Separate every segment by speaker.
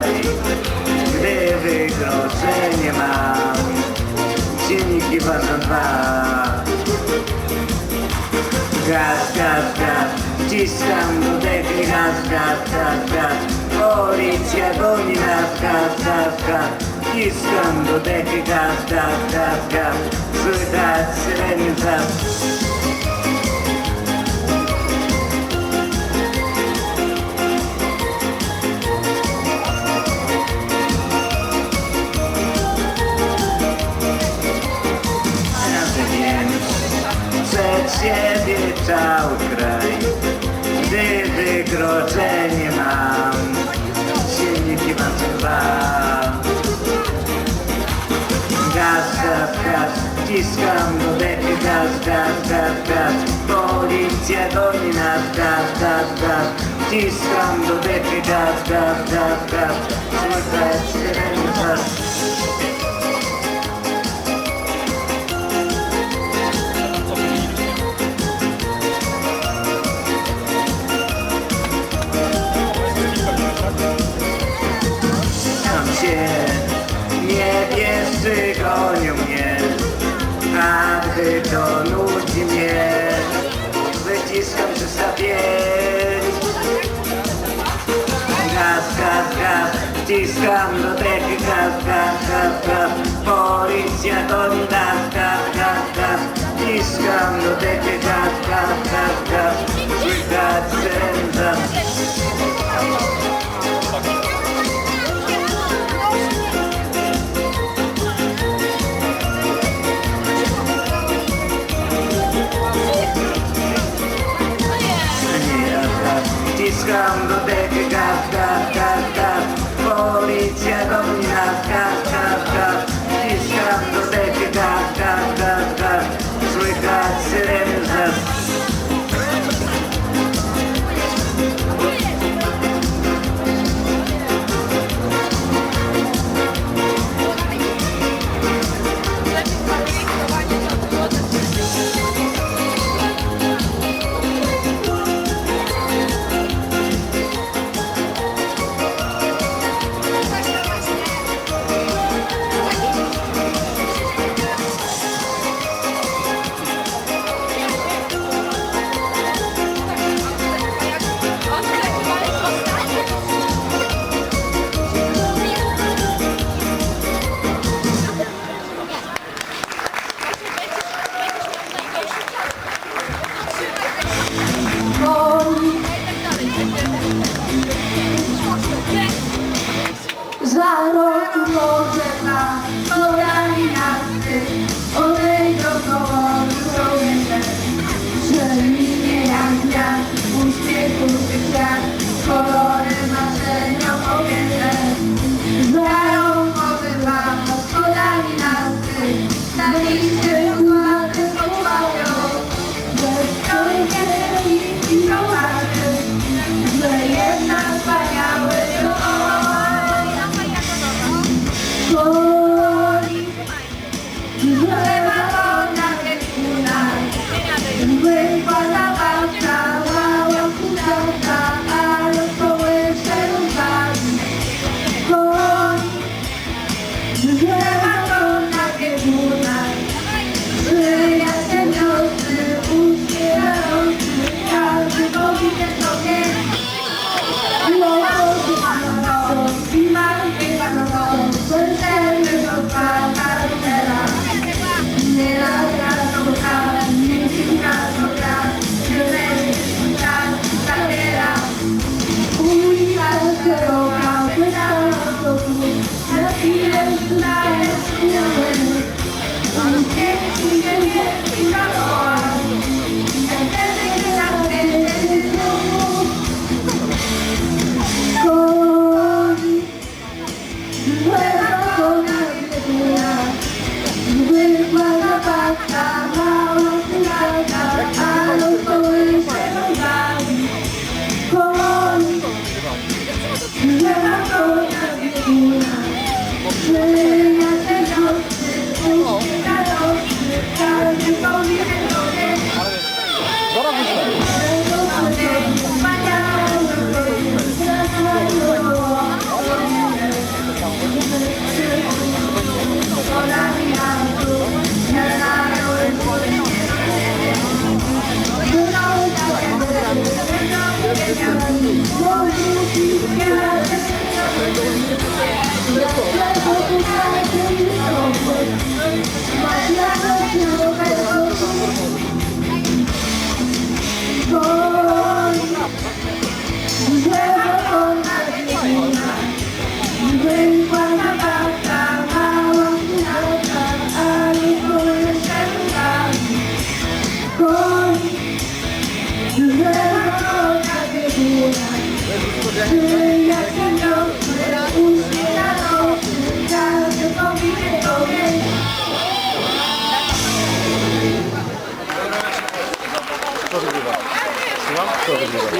Speaker 1: Gdy wykroczenie mam Silniki ważą dwa. Gaz, gaz, gaz Wciskam do dechy gaz, gaz, gaz, gaz. Policja goni nas Gaz, gaz, gaz. Wciskam do dechy gaz, gaz, gaz, gaz. Słychać syreny wrzask gaz Wciskam do dechy gaz, gaz, gaz, gaz Policja goni nas Gaz, gaz, gaz Wciskam do dechy gaz, gaz, gaz, gaz Słychać syreny wrzask Tam Wciskam do dechy gaz, gaz, gaz, gaz Policja goni nas Gaz, gaz,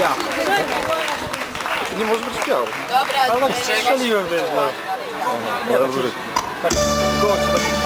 Speaker 2: Ja. Nie może być śmiał. Dobra. Ale tak strzeliłem, wiesz, no. Nie, do góry. Tak, gość taki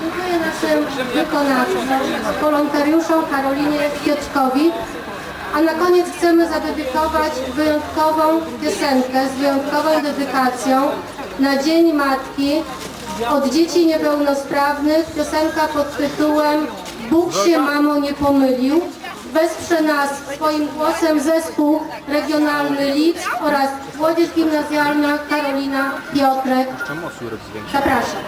Speaker 3: Dziękuję naszym wykonawcom, wolontariuszom Karolinie Piotrkowi. A na koniec chcemy zadedykować wyjątkową piosenkę z wyjątkową dedykacją na Dzień Matki od dzieci niepełnosprawnych. Piosenka pod tytułem Bóg się mamo nie pomylił wesprze nas swoim głosem zespół regionalny LIPS oraz Młodzież Gimnazjalna Karolina Piotrek. Zapraszam.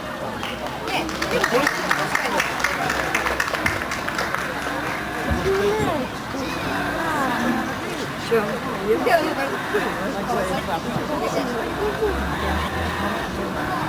Speaker 4: Thank you.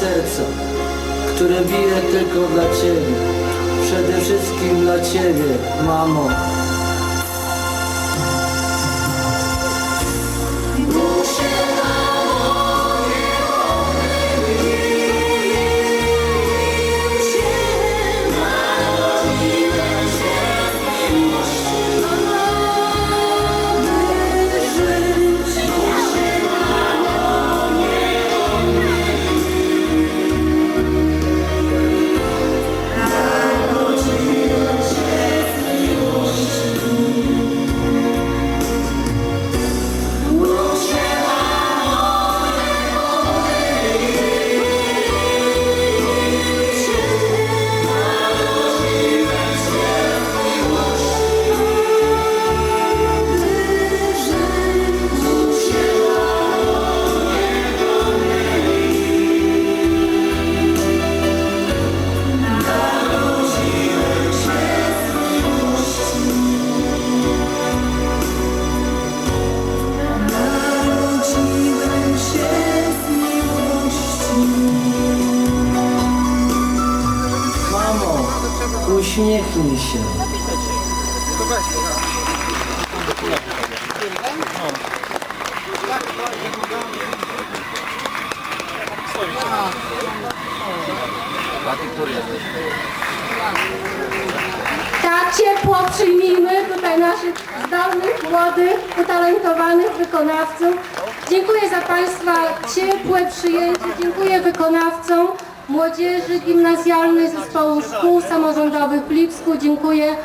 Speaker 4: Serca, które bije tylko dla ciebie. Przede wszystkim dla ciebie, mamo. Uśmiechnij się.
Speaker 3: Tak ciepło przyjmijmy tutaj naszych zdolnych, młodych, utalentowanych wykonawców. Dziękuję za Państwa ciepłe przyjęcie. Dziękuję wykonawcom młodzieży gimnazjalnej zespołu szkół samorządowych w Lipsku. Dziękuję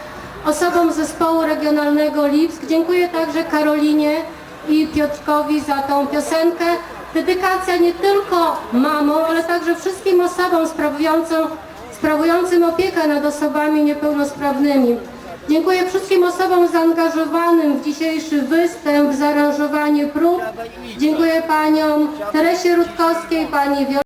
Speaker 3: osobom zespołu regionalnego Lipsk. Dziękuję także Karolinie i Piotrkowi za tą piosenkę. Dedykacja nie tylko mamom, ale także wszystkim osobom sprawującym sprawującym opiekę nad osobami niepełnosprawnymi. Dziękuję wszystkim osobom zaangażowanym w dzisiejszy występ, w zaaranżowanie prób. Dziękuję paniom Teresie Rutkowskiej, pani Wiol